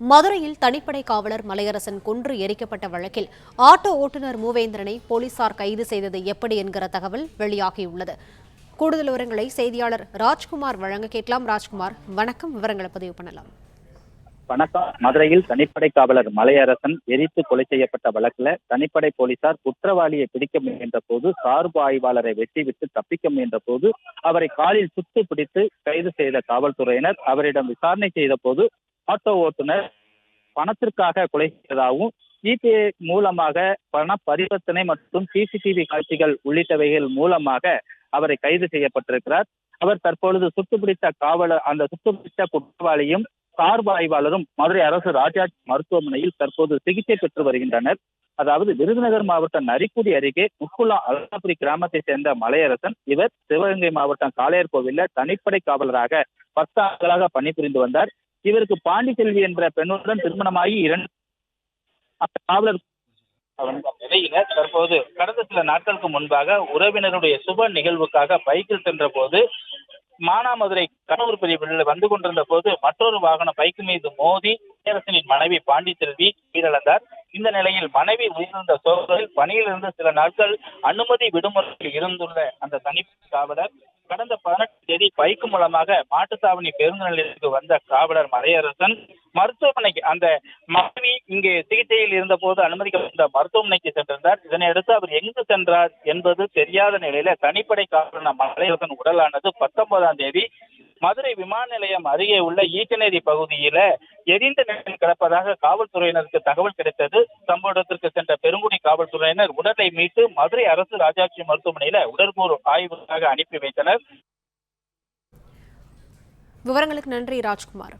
மதுரையில் தனிப்படை காவலர் மலையரசன் கொன்று எரிக்கப்பட்ட வழக்கில் ஆட்டோ ஓட்டுநர் மூவேந்திரனை போலீசார் கைது செய்தது எப்படி என்கிற தகவல் வெளியாகியுள்ளது. கூடுதல் விவரங்களை செய்தியாளர் ராஜ்குமார் வழங்க கேட்கலாம். ராஜ்குமார் வணக்கம். விவரங்களை பதிவு பண்ணலாம். வணக்கம். மதுரையில் தனிப்படை காவலர் மலையரசன் எரித்து கொலை செய்யப்பட்ட வழக்குல தனிப்படை போலீசார் குற்றவாளியை பிடிக்க முயன்ற போது சார்பு ஆய்வாளரை வெட்டிவிட்டு தப்பிக்க முயன்ற போது அவரை காலில் சுட்டு பிடித்து கைது செய்த காவல்துறையினர் அவரிடம் விசாரணை செய்த போது ஆட்டோ ஓட்டுநர் பணத்திற்காக கொலை செய்ததாகவும் சிபிஐ மூலமாக பண பரிவர்த்தனை மற்றும் சிசிடிவி காட்சிகள் உள்ளிட்டவைகள் மூலமாக அவரை கைது செய்யப்பட்டிருக்கிறார். அவர் தற்பொழுது சுட்டுப்பிடித்த காவலர் அந்த சுட்டுப்பிடித்த குற்றவாளியும் சார்பு ஆய்வாளரும் மதுரை அரசு ராஜாஜ் மருத்துவமனையில் தற்போது சிகிச்சை பெற்று வருகின்றனர். அதாவது விருதுநகர் மாவட்டம் நரிக்குடி அருகே முக்குலா அலாபுரி கிராமத்தை சேர்ந்த மலையரசன் இவர் சிவகங்கை மாவட்டம் காளையர் கோவில்ல தனிப்படை காவலராக பத்து ஆண்டுகளாக பணிபுரிந்து வந்தார். இவருக்கு பாண்டிச்செல்வி என்ற பெண்ணுடன் திருமணமாகி இரண்டு காவலர் நிலையினர் தற்போது கடந்த சில நாட்களுக்கு முன்பாக உறவினருடைய சுப நிகழ்வுக்காக பைக்கில் சென்ற போது மானாமதுரை கடவுர் பிரிவில் வந்து கொண்டிருந்த போது மற்றொரு வாகனம் பைக் மீது மோதி பேரரசனின் மனைவி பாண்டிச்செல்வி உயிரிழந்தார். இந்த நிலையில் மனைவி உயிரிழந்த சோதரில் பணியில் இருந்து சில நாட்கள் அனுமதி விடுமுறையில் இருந்துள்ள அந்த தனிப்படை காவலர் கடந்த பதினெட்டு தேதி பைக் மூலமாக மாட்டுத்தாவணி பேருந்து நிலையத்துக்கு வந்த காவலர் மலையரசன் மருத்துவமனைக்கு அந்த மனைவி இங்கே சிகிச்சையில் இருந்த போது அனுமதிக்கப்பட்ட மருத்துவமனைக்கு சென்றிருந்தார். இதனையடுத்து அவர் எங்கு சென்றார் என்பது தெரியாத நிலையில தனிப்படை காவலர் மலையரசன் உடலானது பத்தொன்பதாம் தேதி மதுரை விமான நிலையம் அருகே உள்ள ஈக்கநேரி பகுதியில எரிந்த நிலையில் கிடப்பதாக காவல்துறையினருக்கு தகவல் கிடைத்தது. சம்பவ இடத்திற்கு சென்ற பெருங்குடி காவல்துறையினர் உடலை மீட்டு மதுரை அரசு ராஜாட்சி மருத்துவமனையில உடற்கூறு ஆய்வுக்காக அனுப்பி வைத்தனர். விவரங்களுக்கு நன்றி ராஜ்குமார்.